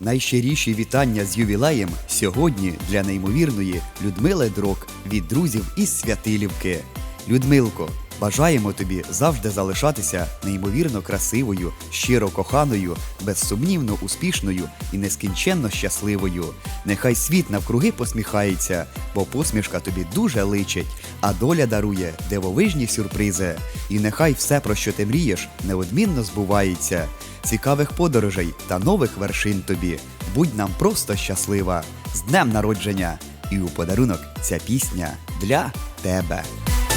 Найщиріші вітання з ювілеєм сьогодні для неймовірної Людмили Дрок від друзів із Святилівки. Людмилко, бажаємо тобі завжди залишатися неймовірно красивою, щиро коханою, безсумнівно успішною і нескінченно щасливою. Нехай світ навкруги посміхається, бо посмішка тобі дуже личить, а доля дарує дивовижні сюрпризи. І нехай все, про що ти мрієш, неодмінно збувається. Цікавих подорожей та нових вершин тобі. Будь нам просто щаслива з днем народження! І у подарунок ця пісня для тебе.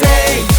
say.